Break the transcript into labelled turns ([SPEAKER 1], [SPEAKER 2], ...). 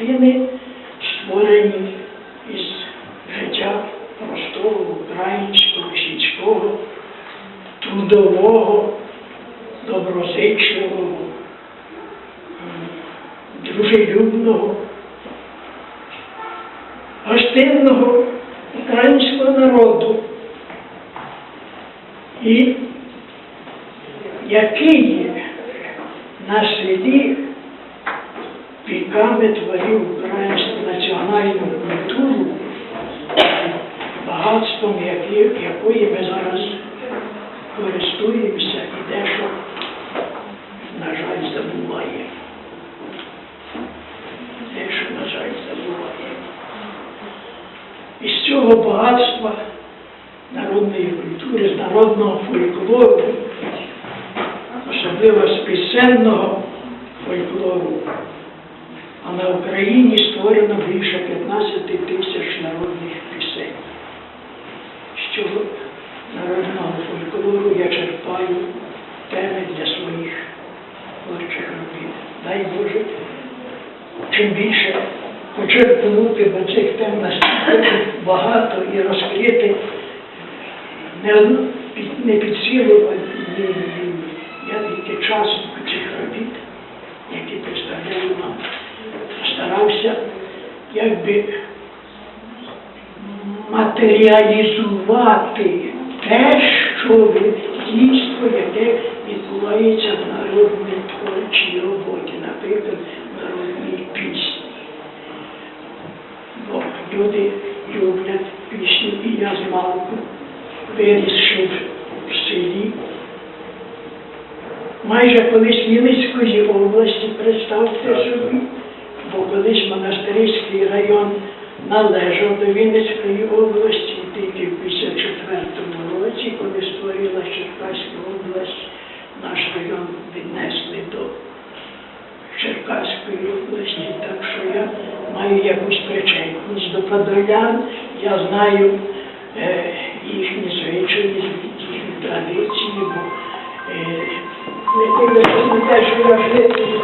[SPEAKER 1] картини створені із життя простого українського, сільського, трудового, доброзичливого, дружелюбного, гостинного українського народу. І який на селі віками творив українську національну культуру, багатством якої ми зараз користуємося і дещо, на жаль, забуваємо. Дещо, на жаль, забуваємо. Із цього багатства народної культури, з народного фольклору, особливо з пісенного фольклору, а на Україні створено більше 15 тисяч народних пісень. З цього народного фольклору я черпаю теми для своїх творчих робіт. Дай Боже, чим більше почерпнути, бо цих тем настільки багато і розкрити не, під- не під силу ні, ні, я тільки часу цих робіт, які представляю вам, старався якби матеріалізувати те, що дійство, яке відбувається в народній творчій роботі, наприклад, в народній пісні. Бо люди люблять пісню, і я змалку вирісши в- в селі. Майже колись Вінницької області, представте собі, бо колись монастирський район належав до Вінницької області, тільки в 54 році, коли створила Черкаська область, наш район віднесли до Черкаської області, так що я маю якусь причетність до подолян, я знаю е, їхні звичаї, їхні традиції, бо е, не те, що я жити